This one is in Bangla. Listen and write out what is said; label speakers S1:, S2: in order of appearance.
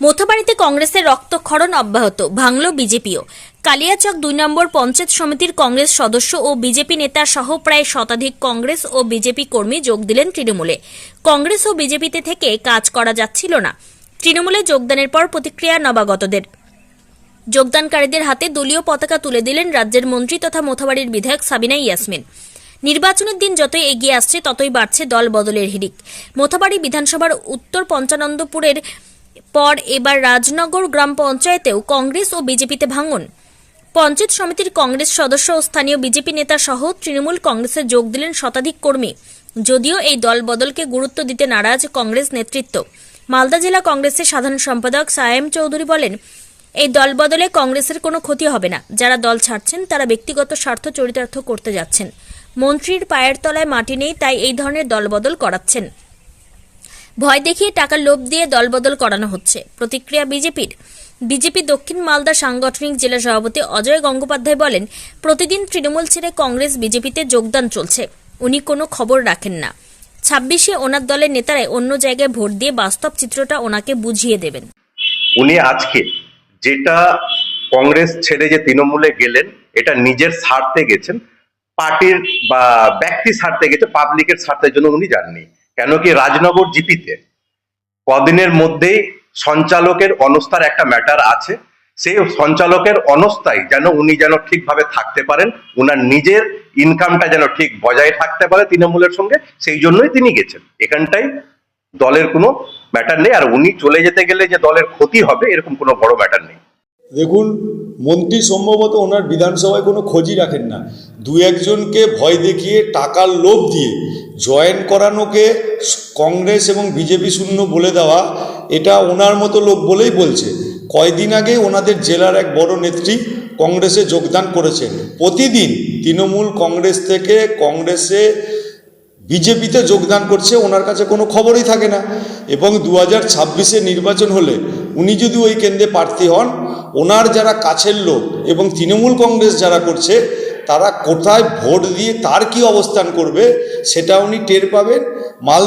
S1: মোথাবাড়িতে কংগ্রেসের রক্তক্ষরণ অব্যাহত, ভাঙল বিজেপিও। কালিয়াচক দুই নম্বর পঞ্চায়েত সমিতির কংগ্রেস সদস্য ও বিজেপি নেতা সহ প্রায় শতাধিক কংগ্রেস ও বিজেপি কর্মী যোগ দিলেন তৃণমূলে। কংগ্রেস ও বিজেপিতে থেকে কাজ করা যাচ্ছিল না। তৃণমূলে যোগদানের পর প্রতিক্রিয়া নবাগতদের। যোগদানকারীদের হাতে দলীয় পতাকা তুলে দিলেন রাজ্যের মন্ত্রী তথা মোথাবাড়ির বিধায়ক সাবিনা ইয়াসমিন। নির্বাচনের দিন যতই এগিয়ে আসছে, ততই বাড়ছে দল বদলের হিড়িক। মোথাবাড়ি বিধানসভার উত্তর পঞ্চানন্দপুরের পর এবার রাজনগর গ্রাম পঞ্চায়েতেও কংগ্রেস ও বিজেপিতে ভাঙন। পঞ্চায়েত সমিতির কংগ্রেস সদস্য ও স্থানীয় বিজেপি নেতা সহ তৃণমূল কংগ্রেসে যোগ দিলেন শতাধিক কর্মী। যদিও এই দল বদলকে গুরুত্ব দিতে নারাজ কংগ্রেস নেতৃত্ব। মালদা জেলা কংগ্রেসের সাধারণ সম্পাদক সায়েম চৌধুরী বলেন, এই দল বদলে কংগ্রেসের কোনো ক্ষতি হবে না। যারা দল ছাড়ছেন, তারা ব্যক্তিগত স্বার্থ চরিতার্থ করতে যাচ্ছেন। মন্ত্রীর পায়ের তলায় মাটি নেই, তাই এই ধরনের দলবদল করাচ্ছেন। ভয় দেখিয়ে টাকার লোভ দিয়ে দলবদল করানো হচ্ছে। প্রতিক্রিয়া বিজেপির। বিজেপি দক্ষিণ মালদা সাংগঠনিক জেলা সভাপতি অজয় গঙ্গোপাধ্যায় বলেন, প্রতিদিন তৃণমূল ছেড়ে কংগ্রেস বিজেপিতে যোগদান চলছে। উনি কোনো খবর রাখেন না। ছাব্বিশে ওনার দলের নেতারাই অন্য জায়গায় ভোট দিয়ে বাস্তব চিত্রটা ওনাকে বুঝিয়ে দেবেন।
S2: উনি আজকে যেটা কংগ্রেস ছেড়ে যে তৃণমূলে গেলেন, এটা নিজের স্বার্থে গেছেন, পার্টির বা ব্যক্তি স্বার্থে গেছে পাবলিকের স্বার্থের জন্য উনি যাননি। কেন কি রাজনগর জিপিতে কদিনের মধ্যেই সঞ্চালকের অনস্থার একটা ম্যাটার আছে। সেই সঞ্চালকের অনস্থায় যেন উনি যেন ঠিকভাবে থাকতে পারেন, উনার নিজের ইনকামটা যেন ঠিক বজায় থাকতে পারে তৃণমূলের সঙ্গে, সেই জন্যই তিনি গেছেন। এখানটাই দলের কোনো ম্যাটার নেই, আর উনি চলে যেতে গেলে যে দলের ক্ষতি হবে, এরকম কোনো বড় ম্যাটার নেই।
S3: দেখুন, মন্ত্রী সম্ভবত ওনার বিধানসভায় কোনো খোঁজই রাখেন না। দু একজনকে ভয় দেখিয়ে, টাকার লোভ দিয়ে জয়েন করানোকে কংগ্রেস এবং বিজেপি শূন্য বলে দেওয়া, এটা ওনার মতো লোক বলেই বলছে। কয়দিন আগে ওনাদের জেলার এক বড় নেত্রী কংগ্রেসে যোগদান করেছেন। প্রতিদিন তৃণমূল কংগ্রেস থেকে কংগ্রেসে বিজেপিতে যোগদান করছে, ওনার কাছে কোনো খবরই থাকে না। এবং দু হাজার নির্বাচন হলে উনি যদি ওই কেন্দ্রে প্রার্থী হন, ওনার যারা কাছের লোক এবং তৃণমূল কংগ্রেস যারা করছে, তারা কোথায় ভোট দিয়ে তার কি অবস্থান করবে, সেটা উনি টের পাবেন। মাল